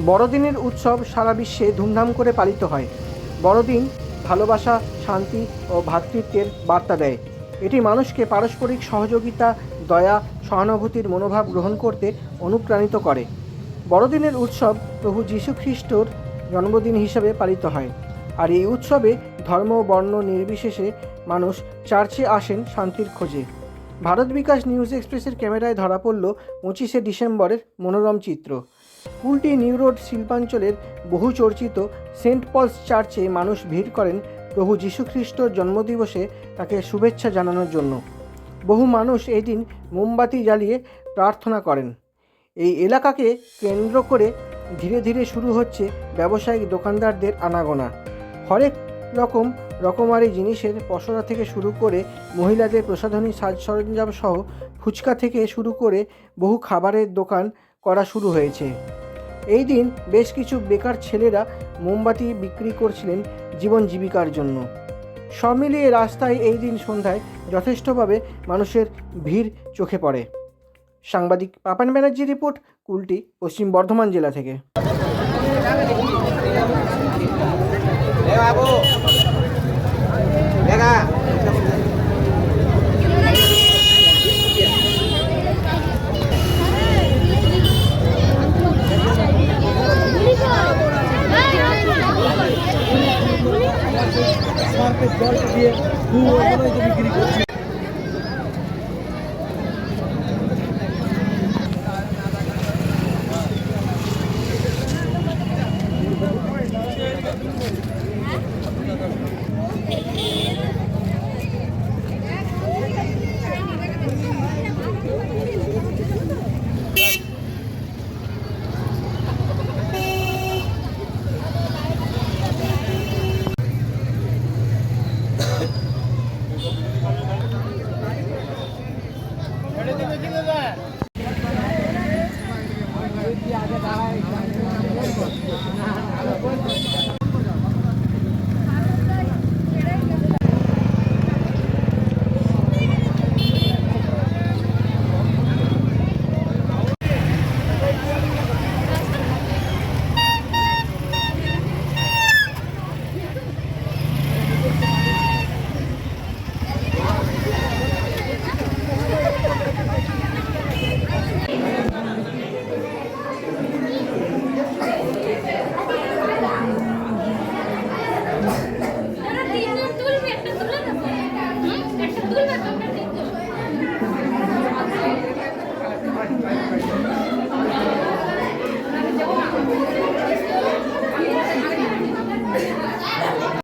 বড়দিনের উৎসব সারা বিশ্বে ধুমধাম করে পালিত হয়। বড়দিন ভালোবাসা, শান্তি ও ভ্রাতৃত্বের বার্তা দেয়। এটি মানুষকে পারস্পরিক সহযোগিতা, দয়া, সহানুভূতির মনোভাব গ্রহণ করতে অনুপ্রাণিত করে। বড়দিনের উৎসব প্রভু যীশু খ্রিস্টর জন্মদিন হিসাবে পালিত হয়। আর এই উৎসবে ধর্ম, বর্ণ নির্বিশেষে মানুষ চার্চে আসেন শান্তির খোঁজে। ভারত বিকাশ নিউজ এক্সপ্রেসের ক্যামেরায় ধরা পড়ল পঁচিশে ডিসেম্বরের মনোরম চিত্র। কুলটি নিউ রোড শিল্পাঞ্চলের বহু চর্চিত সেন্ট পলস চার্চে মানুষ ভিড় করেন প্রভু যীশুখ্রিস্টর জন্মদিবসে তাকে শুভেচ্ছা জানানোর জন্য। বহু মানুষ এই দিন মোমবাতি জ্বালিয়ে প্রার্থনা করেন। এই এলাকাকে কেন্দ্র করে ধীরে ধীরে শুরু হচ্ছে ব্যবসায়িক দোকানদারদের আনাগোনা। হরেক রকম রকমারি জিনিসের পসরা থেকে শুরু করে মহিলাদের প্রসাধনী সাজ সরঞ্জাম সহ ফুচকা থেকে শুরু করে বহু খাবারের দোকান করা শুরু হয়েছে। এই দিন বেশ কিছু বেকার ছেলেরা মোমবাতি বিক্রি করছিলেন জীবন জীবিকার জন্য। সব মিলিয়ে রাস্তায় এই দিন সন্ধ্যায় যথেষ্টভাবে মানুষের ভিড় চোখে পড়ে। সাংবাদিক পাপান ব্যানার্জি রিপোর্ট, কুলটি, পশ্চিম বর্ধমান জেলা থেকে। আগে দাঁড়ায়